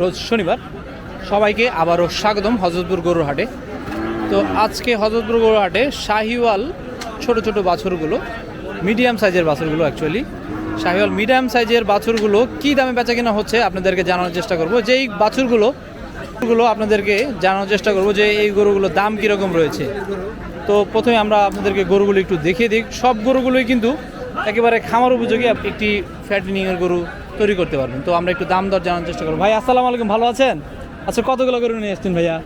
রোজ শনিবার। সবাইকে আবারও স্বাগতম হজরতপুর গরুর হাটে তো আজকে হজরতপুর গরুর হাটে শাহিওয়াল ছোট ছোট বাছুরগুলো মিডিয়াম সাইজের বাছুরগুলো অ্যাকচুয়ালি শাহিওয়াল মিডিয়াম সাইজের বাছুরগুলো কী দামে বেচা কিনা হচ্ছে আপনাদেরকে জানানোর চেষ্টা করব। যে এই বাছুরগুলো গুলো আপনাদেরকে জানানোর চেষ্টা করব যে এই গরুগুলোর দাম কীরকম রয়েছে। তো প্রথমে আমরা আপনাদেরকে গরুগুলো একটু দেখিয়ে দিই। সব গরুগুলোই কিন্তু একেবারে খামার উপযোগী একটি ফ্যাটিনিংয়ের গরু। তৈরি করতে পারবেন। তো আমরা একটু দাম দর জানার চেষ্টা করব। ভাই আসসালামু আলাইকুম ভালো আছেন? আচ্ছা কতগুলো গরু নিয়ে এসছেন ভাইয়া?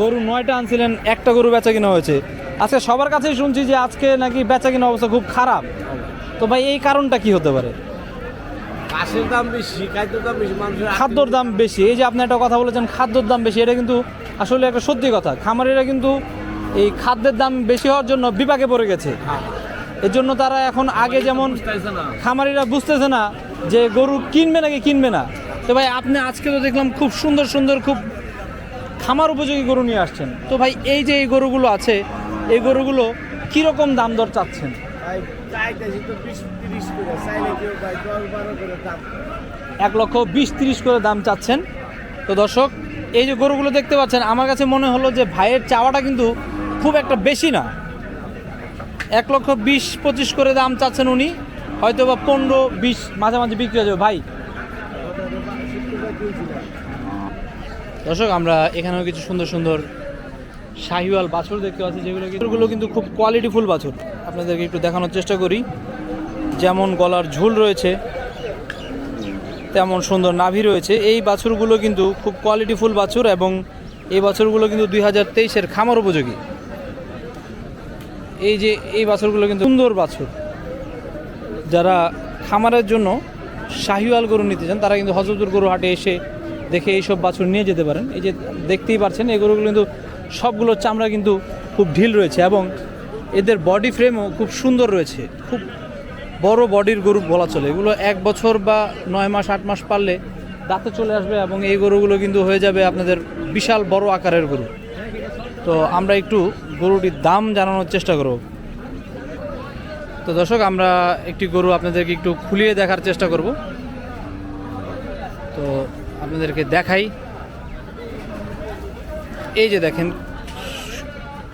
গরু নয়টা আনছিলেন একটা গরু বেচা কিনা হয়েছে। আজকে সবার কাছেই শুনছি যে আজকে নাকি বেচা কিনা অবস্থা খুব খারাপ। তো ভাই এই কারণটা কি হতে পারে? দাম বেশি খাদ্যের দাম বেশি মানুষের খাদ্যর দাম বেশি। এই যে আপনি একটা কথা বলেছেন খাদ্যর দাম বেশি এটা কিন্তু আসলে একটা সত্যি কথা। খামারিরা কিন্তু এই খাদ্যের দাম বেশি হওয়ার জন্য বিপাকে পড়ে গেছে। এর জন্য তারা এখন আগে যেমন খামারিরা বুঝতেছে না যে গরু কিনবে নাকি কিনবে না। তো ভাই আপনি আজকে তো দেখলাম খুব সুন্দর সুন্দর খুব খামার উপযোগী গরু নিয়ে আসছেন। তো ভাই এই যে এই গরুগুলো আছে এই গরুগুলো কীরকম দাম দর চাচ্ছেন? এক লক্ষ বিশ তিরিশ করে দাম চাচ্ছেন। তো দর্শক এই যে গরুগুলো দেখতে পাচ্ছেন আমার কাছে মনে হলো যে ভাইয়ের চাওয়াটা কিন্তু খুব একটা বেশি না। এক লক্ষ বিশ, পঁচিশ করে দাম চাচ্ছেন উনি। হয়তো বা পনেরো, বিশ মাঝামাঝি বিক্রি হয়ে যাবে। ভাই। দর্শক, আমরা এখানেও কিছু সুন্দর সুন্দর শাহিওয়াল বাছুর দেখতে পাচ্ছি, যেগুলো গরুগুলো কিন্তু খুব কোয়ালিটিফুল বাছুর। আপনাদেরকে একটু দেখানোর চেষ্টা করি। যেমন গলার ঝুল রয়েছে, তেমন সুন্দর নাভি রয়েছে। এই বাছুরগুলো কিন্তু খুব কোয়ালিটিফুল বাছুর এবং এই বাছুরগুলো কিন্তু দুই হাজার তেইশের খামার উপযোগী। এই যে, এই বাছুরগুলো কিন্তু সুন্দর বাছুর। যারা খামারের জন্য শাহিওয়াল গরু নিতে চান, তারা কিন্তু হজরতুর গরু হাটে এসে দেখে এইসব বাছুর নিয়ে যেতে পারেন। এই যে দেখতেই পারছেন এই গরুগুলো কিন্তু সবগুলোর চামড়া কিন্তু খুব ঢিল রয়েছে এবং এদের বডি ফ্রেমও খুব সুন্দর রয়েছে। খুব বড় বডির গরু বলা চলে। এগুলো এক বছর বা নয় মাস, আট মাস পারলে দাঁতে চলে আসবে এবং এই গরুগুলো কিন্তু হয়ে যাবে আপনাদের বিশাল বড় আকারের গরু। তো আমরা একটু গরুটির দাম জানানোর চেষ্টা করব। তো দর্শক, আমরা একটি গরু আপনাদেরকে একটু খুলিয়ে দেখার চেষ্টা করব। তো আপনাদেরকে দেখাই। এই যে দেখেন,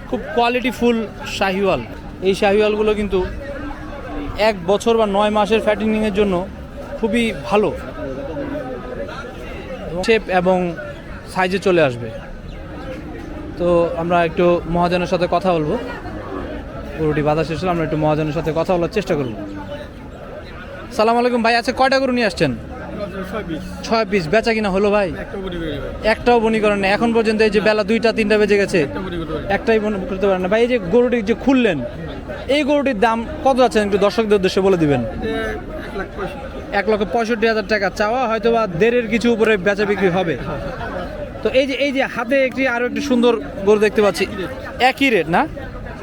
খুব কোয়ালিটি ফুল শাহিওয়াল। এই শাহিওয়ালগুলো কিন্তু এক বছর বা নয় মাসের ফ্যাটিনিংয়ের জন্য খুবই ভালো। শেপ এবং সাইজে চলে আসবে। তো আমরা একটু মহাজনের সাথে কথা বলব। গরুটি বাধা শেষ হলে, আমরা একটু মহাজনের সাথে কথা বলার চেষ্টা করব। সালাম আলাইকুম ভাই আচ্ছা কয়টা গরু নিয়ে আসছেন? ছয় পিস, বেচা কিনা হলো ভাই? একটাও বনি করেন না এখন পর্যন্ত এই যে বেলা দুইটা, তিনটা বেজে গেছে। একটাই বনি করতে পারেন না। ভাই, এই যে গরুটি যে খুললেন, এই গরুটির দাম কত যাচ্ছেন একটু দর্শকদের উদ্দেশ্যে বলে দিবেন? এক লক্ষ পঁয়ষট্টি হাজার টাকা। চাওয়া হয়তো বা দেড়ের কিছু উপরে বেচা বিক্রি হবে। তো এই যে এই যে হাতে একটি আরও একটি সুন্দর গরু দেখতে পাচ্ছি। একই রেট না?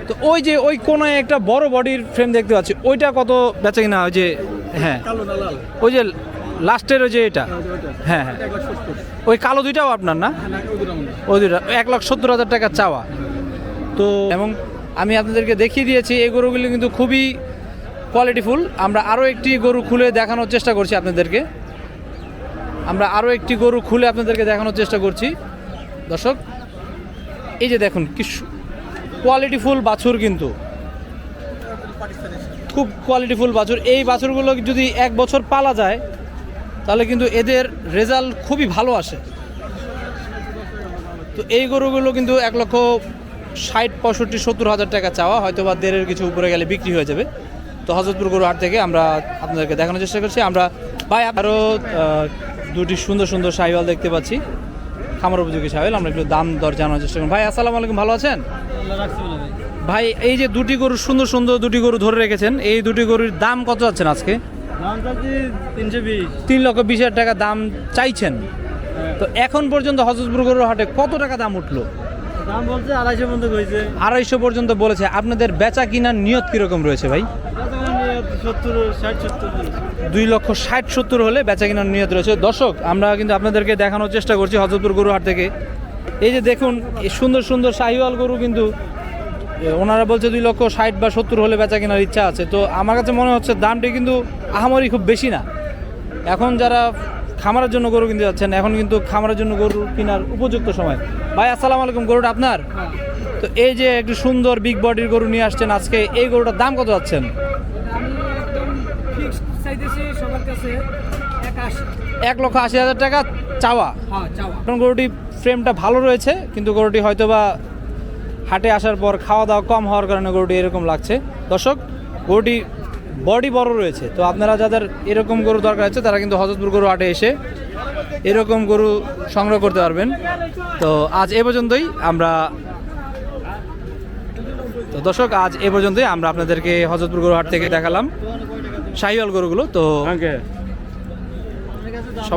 তো ওই যে ওই কোনায় একটা বড় বডির ফ্রেম দেখতে পাচ্ছি। ওইটা কত বেচা কিনা ওই যে হ্যাঁ। ওই যে লাস্টের ওই যে এটা। হ্যাঁ হ্যাঁ ওই কালো দুইটাও আপনার না? ওই দুইটা এক লাখ সত্তর হাজার টাকা চাওয়া। তো এবং আমি আপনাদেরকে দেখিয়ে দিয়েছি এই গরুগুলি কিন্তু খুবই কোয়ালিটিফুল আমরা আরও একটি গরু খুলে দেখানোর চেষ্টা করছি আপনাদেরকে। আমরা আরও একটি গরু খুলে আপনাদেরকে দেখানোর চেষ্টা করছি। দর্শক, এই যে দেখুন, কি কোয়ালিটিফুল বাছুর কিন্তু। খুব কোয়ালিটিফুল বাছুর। এই বাছুরগুলো যদি এক বছর পালা যায়, তাহলে কিন্তু এদের রেজাল্ট খুবই ভালো আসে। তো এই গরুগুলো কিন্তু এক লক্ষ ষাট, পঁয়ষট্টি, সত্তর হাজার টাকা চাওয়া। হয়তো বা দেড়ের কিছু উপরে গেলে বিক্রি হয়ে যাবে। তো হজরতপুর গরু হাট থেকে আমরা আপনাদেরকে দেখানোর চেষ্টা করছি। আমরা ভাই আরও দুটি সুন্দর সুন্দর সাহিওয়াল দেখতে পাচ্ছি। খামার উপযোগী সাহিওয়াল আমরা একটু দাম দর জানার চেষ্টা করি ভাই আসসালামু আলাইকুম ভালো আছেন? ভাই এই যে দুটি গরু সুন্দর সুন্দর দুটি গরু ধরে রেখেছেন এই দুটি গরুর দাম কত যাচ্ছেন আজকে? তিন লক্ষ বিশ হাজার টাকা দাম চাইছেন। তো এখন পর্যন্ত হজরতপুর গরুর হাটে কত টাকা দাম উঠল? দাম বলছে আড়াইশো পর্যন্ত আড়াইশো পর্যন্ত বলেছে। আপনাদের বেচা কিনার নিয়ত কীরকম রয়েছে ভাই? দুই লক্ষ ষাট সত্তর হলে বেচা কেনার নিয়ত রয়েছে। দর্শক আমরা কিন্তু আপনাদেরকে দেখানোর চেষ্টা করছি হজরতপুর গরু হাট থেকে। এই যে দেখুন সুন্দর সুন্দর শাহিওয়াল গরু কিন্তু ওনারা বলছে দুই লক্ষ ষাট বা সত্তর হলে বেচা কেনার ইচ্ছা আছে। তো আমার কাছে মনে হচ্ছে দামটি কিন্তু আহামরি খুব বেশি না। এখন যারা খামারের জন্য গরু কিনতে যাচ্ছেন এখন কিন্তু খামারের জন্য গরু কেনার উপযুক্ত সময়। ভাই আসসালামু আলাইকুম গরুটা আপনার? তো এই যে একটু সুন্দর বিগ বডির গরু নিয়ে আসছেন আজকে এই গরুটার দাম কত যাচ্ছেন? চাইতেছি সবার কাছে এক লক্ষ আশি হাজার টাকা চাওয়া। কারণ চাওয়া। গরুটি ফ্রেমটা ভালো রয়েছে কিন্তু গরুটি হয়তো বা হাটে আসার পর খাওয়া দাওয়া কম হওয়ার কারণে গরুটি এরকম লাগছে। দর্শক গরুটি বডি বড় রয়েছে তো আপনারা যাদের এরকম গরু দরকার আছে তারা কিন্তু হজরতপুর গরু হাটে এসে এরকম গরু সংগ্রহ করতে পারবেন। তো আজ এ পর্যন্তই আমরা তো দর্শক আজ এ পর্যন্তই আমরা আপনাদেরকে হজরতপুর গরু হাট থেকে দেখালাম। শাহিওয়াল গরুগুলো তো সবাই